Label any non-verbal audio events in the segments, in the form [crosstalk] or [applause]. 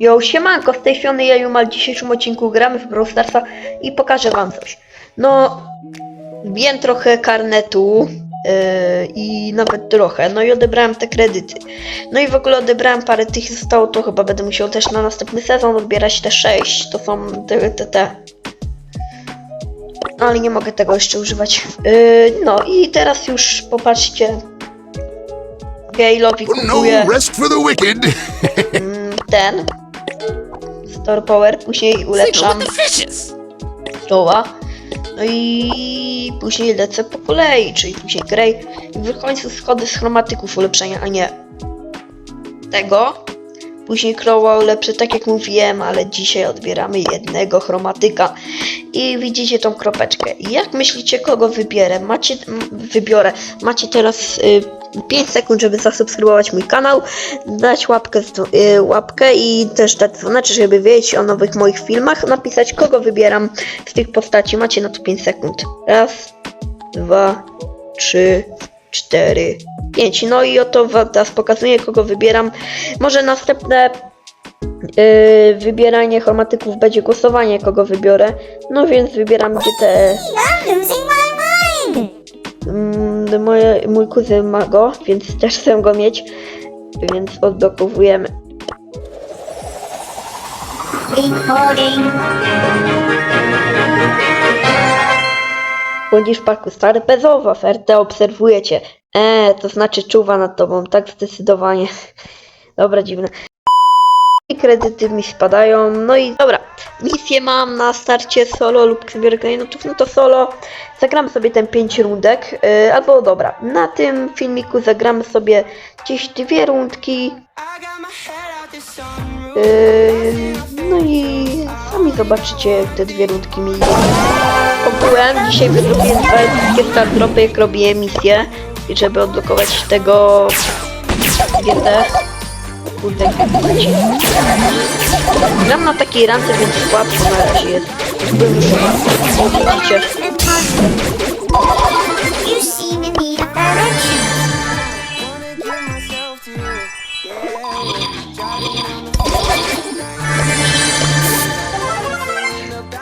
Yo, siemanko, z tej strony ja Jumal. W dzisiejszym odcinku gramy w Brawl Starsa i pokażę wam coś. No, wiem trochę karnetu yy, i nawet trochę, no i odebrałem te kredyty. No i w ogóle odebrałem parę tych zostało, to chyba będę musiał też na następny sezon odbierać te 6, to są te, te, te. No, ale nie mogę tego jeszcze używać. Yy, no i teraz już popatrzcie. Gale'owi kupuję No rest for the wicked. mm, ten Store Power, później ulepszam czoła. No i później lecę po kolei, czyli później Grey. I w końcu schody z chromatyków ulepszenia, a nie tego. Później Crowa ulepszę, tak jak mówiłem, ale dzisiaj odbieramy jednego chromatyka. I widzicie tą kropeczkę. Jak myślicie, kogo wybierę? Macie, wybiorę. Macie teraz y, 5 sekund, żeby zasubskrybować mój kanał, dać łapkę, y, łapkę i też dać dzwoneczek, żeby wiedzieć o nowych moich filmach, napisać kogo wybieram z tych postaci. Macie na to 5 sekund. Raz, dwa, trzy, cztery, pięć. No i oto teraz pokazuję, kogo wybieram. Może następne yy, wybieranie chromatyków będzie głosowanie, kogo wybiorę. No więc wybieram gdzie te Moje, mój kuzyn ma go, więc też chcę go mieć, więc odblokowujemy. Recording. W parku stary pezowa, FRT obserwujecie. E, to znaczy czuwa nad tobą, tak zdecydowanie. [laughs] Dobra, dziwne. I kredyty mi spadają, no i dobra. Misję mam na starcie solo lub zbiór klejnotów, no to solo. Zagramy sobie ten 5 rundek, yy, albo dobra, na tym filmiku zagramy sobie gdzieś dwie rundki. Yy, no i sami zobaczycie jak te dwie rundki mi. Ogółem dzisiaj zrobiłem dwa epickie star dropy jak robię misję żeby odblokować tego GT. Kurde. Gram na takiej rance, więc łatwo na razie jest. Byłem już o, widzicie. You seem in need of direction.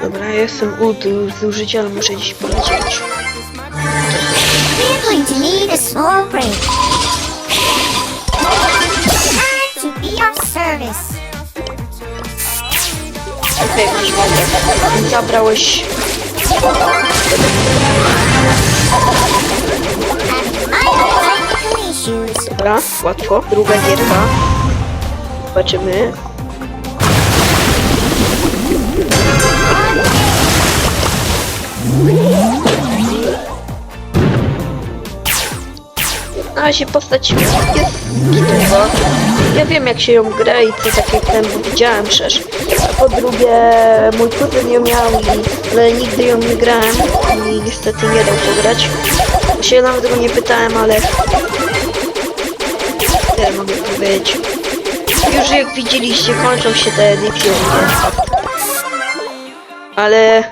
Dobra, ja jestem u z użycia, ale muszę gdzieś polecieć. We're going to need a small break. Masz wodę. Zabrałeś. Dobra, łatwo. Druga gierka. Zobaczymy. Na razie postać jest gitowa. Ja wiem jak się ją gra i co tak jak ten, bo widziałem przecież. A po drugie, mój kuzyn ją miał, i, ale nigdy ją nie grałem i niestety nie dał pograć. Się nawet go nie pytałem, ale tyle mogę powiedzieć. Już jak widzieliście, kończą się te edycje. Ale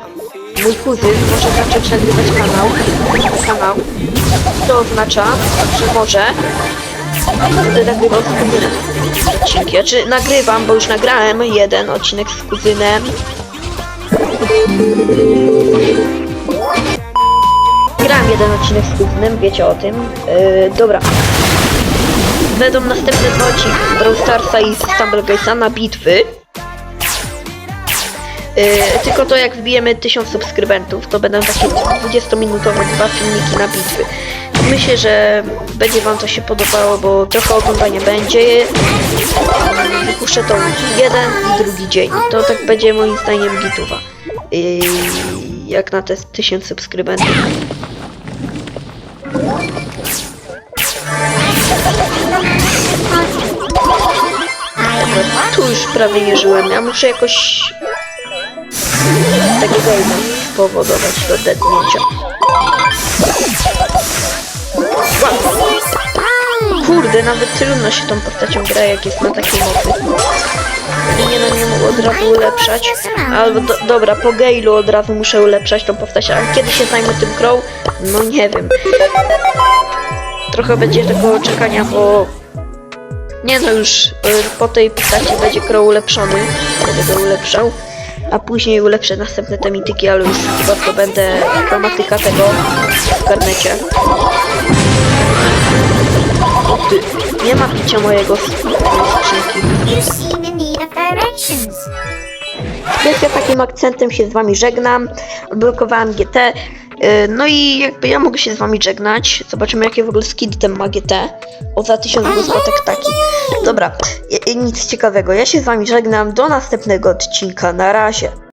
mój kuzyn może zacząć nagrywać kanał. kanał. To oznacza, że może kuzynem odcinki. Znaczy nagrywam, bo już nagrałem jeden odcinek z kuzynem. Grałem jeden odcinek z kuzynem, wiecie o tym. Yy, dobra. Będą następne dwa odcinki Brawl Starsa i z Stumble Guysa na bitwy. Yy, tylko to jak wbijemy 1000 subskrybentów, to będą takie 20-minutowe dwa filmiki na bitwy. Myślę, że będzie wam to się podobało, bo trochę oglądania będzie. Wypuszczę to jeden i drugi dzień. To tak będzie moim zdaniem gituwa. Yy, jak na te 1000 subskrybentów. I Tu już prawie nie żyłem. Ja muszę jakoś takiego game'a spowodować do dednięcia. Kurde, nawet trudno się tą postacią gra, jak jest na takiej mocy. Nie na nią od razu ulepszać. Albo do, dobra, po Gale'u od razu muszę ulepszać tą postać. A kiedy się zajmę tym Crow? No nie wiem. Trochę będzie tego czekania, bo Nie no, już y, po tej postaci będzie Crow ulepszony. Będę go ulepszał. A później ulepszę następne te mityki, ale już to będę chromatyka tego w karnecie. Nie ma picia mojego skrzynki. Więc ja takim akcentem się z wami żegnam. Odblokowałem GT. Yy, No i jakby ja mogę się z wami żegnać. Zobaczymy jakie w ogóle skiny ten ma GT. O za 1000 błyskotek taki. Dobra, nic ciekawego. Ja się z wami żegnam. Do następnego odcinka. Na razie.